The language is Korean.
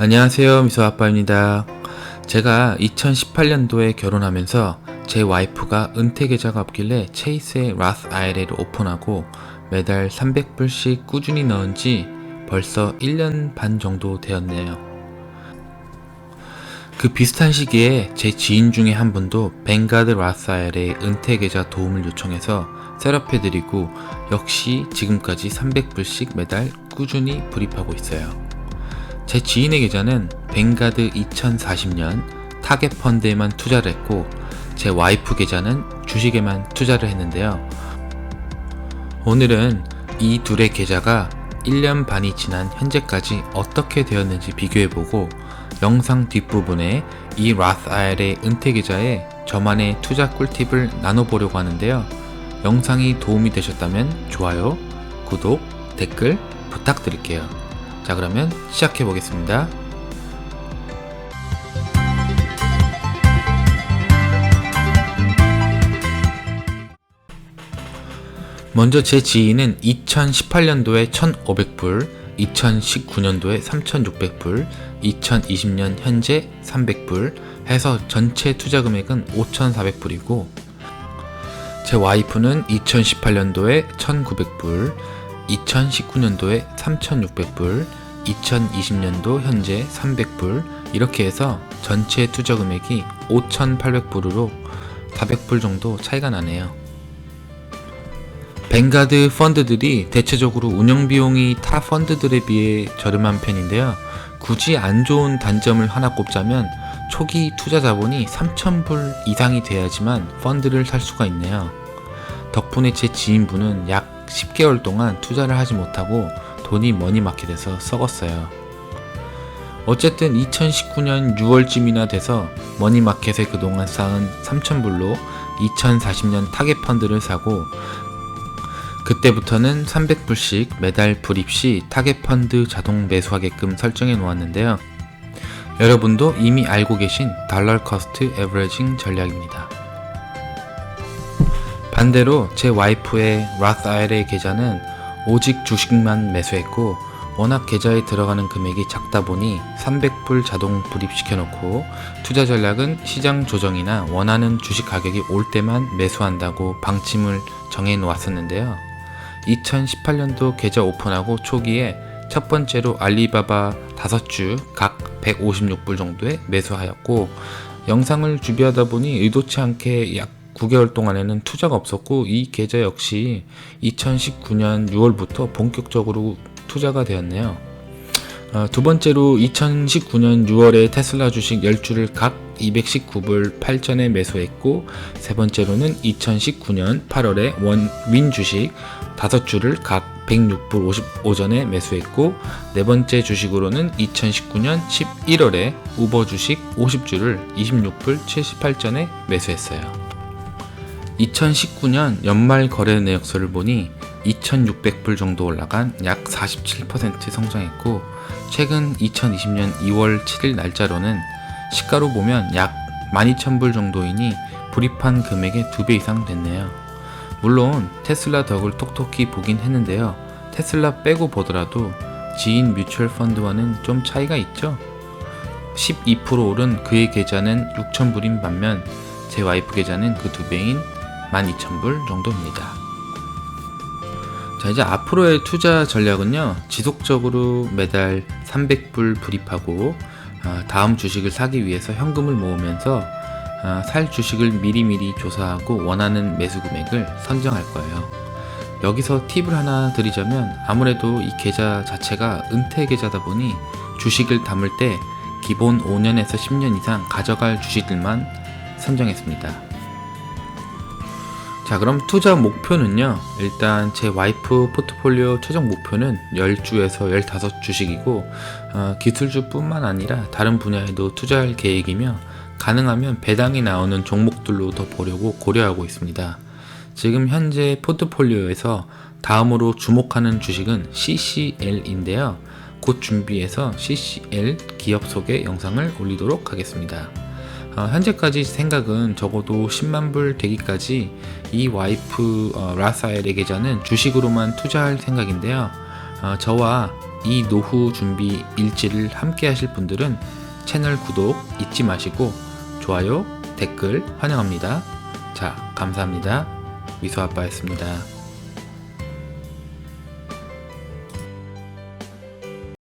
안녕하세요. 미소아빠입니다. 제가 2018년도에 결혼하면서 제 와이프가 은퇴 계좌가 없길래 체이스의 라스 IRA를 오픈하고 매달 300불씩 꾸준히 넣은 지 벌써 1년 반 정도 되었네요. 그 비슷한 시기에 제 지인 중에 한 분도 뱅가드 라스 IRA 은퇴 계좌 도움을 요청해서 셋업해드리고 역시 지금까지 300불씩 매달 꾸준히 불입하고 있어요. 제 지인의 계좌는 뱅가드 2040년 타겟 펀드에만 투자를 했고 제 와이프 계좌는 주식에만 투자를 했는데요. 오늘은 이 둘의 계좌가 1년 반이 지난 현재까지 어떻게 되었는지 비교해보고 영상 뒷부분에 이 라스 IRA 은퇴 계좌에 저만의 투자 꿀팁을 나눠보려고 하는데요. 영상이 도움이 되셨다면 좋아요, 구독, 댓글 부탁드릴게요. 자, 그러면 시작해 보겠습니다. 먼저 제 지인은 2018년도에 1,500불, 2019년도에 3,600불, 2020년 현재 300불 해서 전체 투자 금액은 5,400불이고 제 와이프는 2018년도에 1,900불, 2019년도에 3,600불, 2020년도 현재 300불 이렇게 해서 전체 투자 금액이 5,800불으로 400불 정도 차이가 나네요. 뱅가드 펀드들이 대체적으로 운영 비용이 타 펀드들에 비해 저렴한 편인데요. 굳이 안 좋은 단점을 하나 꼽자면 초기 투자 자본이 3,000불 이상이 돼야지만 펀드를 살 수가 있네요. 덕분에 제 지인분은 약 10개월 동안 투자를 하지 못하고 돈이 머니마켓에서 썩었어요. 어쨌든 2019년 6월쯤이나 돼서 머니마켓에 그동안 쌓은 3,000불로 2040년 타겟 펀드를 사고 그때부터는 300불씩 매달 불입 시 타겟 펀드 자동 매수하게끔 설정해 놓았는데요. 여러분도 이미 알고 계신 달러 커스트 에버리징 전략입니다. 반대로 제 와이프의 라스 IRA 계좌는 오직 주식만 매수했고 워낙 계좌에 들어가는 금액이 작다 보니 300불 자동 불입시켜 놓고 투자 전략은 시장 조정이나 원하는 주식 가격이 올 때만 매수한다고 방침을 정해 놓았었는데요. 2018년도 계좌 오픈하고 초기에 첫 번째로 알리바바 5주 각 156불 정도에 매수하였고 영상을 준비하다 보니 의도치 않게 약 9개월 동안에는 투자가 없었고 이 계좌 역시 2019년 6월부터 본격적으로 투자가 되었네요. 어, 두 번째로 2019년 6월에 테슬라 주식 10주를 각 219불 8전에 매수했고 세 번째로는 2019년 8월에 원윈 주식 5주를 각 106불 55전에 매수했고 네 번째 주식으로는 2019년 11월에 우버 주식 50주를 26불 78전에 매수했어요. 2019년 연말 거래 내역서를 보니 2,600불 정도 올라간 약 47% 성장했고 최근 2020년 2월 7일 날짜로는 시가로 보면 약 12,000불 정도이니 불입한 금액의 2배 이상 됐네요. 물론 테슬라 덕을 톡톡히 보긴 했는데요. 테슬라 빼고 보더라도 지인 뮤추얼 펀드와는 좀 차이가 있죠. 12% 오른 그의 계좌는 6,000불인 반면 제 와이프 계좌는 그 두 배인 12,000불 정도입니다. 자, 이제 앞으로의 투자 전략은요, 지속적으로 매달 300불 불입하고, 아, 다음 주식을 사기 위해서 현금을 모으면서 아, 살 주식을 미리미리 조사하고 원하는 매수 금액을 선정할 거예요. 여기서 팁을 하나 드리자면 아무래도 이 계좌 자체가 은퇴 계좌다 보니 주식을 담을 때 기본 5년에서 10년 이상 가져갈 주식들만 선정했습니다. 자, 그럼 투자 목표는요. 일단 제 와이프 포트폴리오 최종 목표는 10주에서 15주식이고 어, 기술주 뿐만 아니라 다른 분야에도 투자할 계획이며 가능하면 배당이 나오는 종목들로 더 보려고 고려하고 있습니다. 지금 현재 포트폴리오에서 다음으로 주목하는 주식은 CCL인데요. 곧 준비해서 CCL 기업 소개 영상을 올리도록 하겠습니다. 어, 현재까지 생각은 적어도 10만 불 되기까지 이 와이프 어, 라사엘의 계좌는 주식으로만 투자할 생각인데요. 어, 저와 이 노후 준비 일지를 함께 하실 분들은 채널 구독 잊지 마시고 좋아요, 댓글 환영합니다. 자, 감사합니다. 미소 아빠였습니다.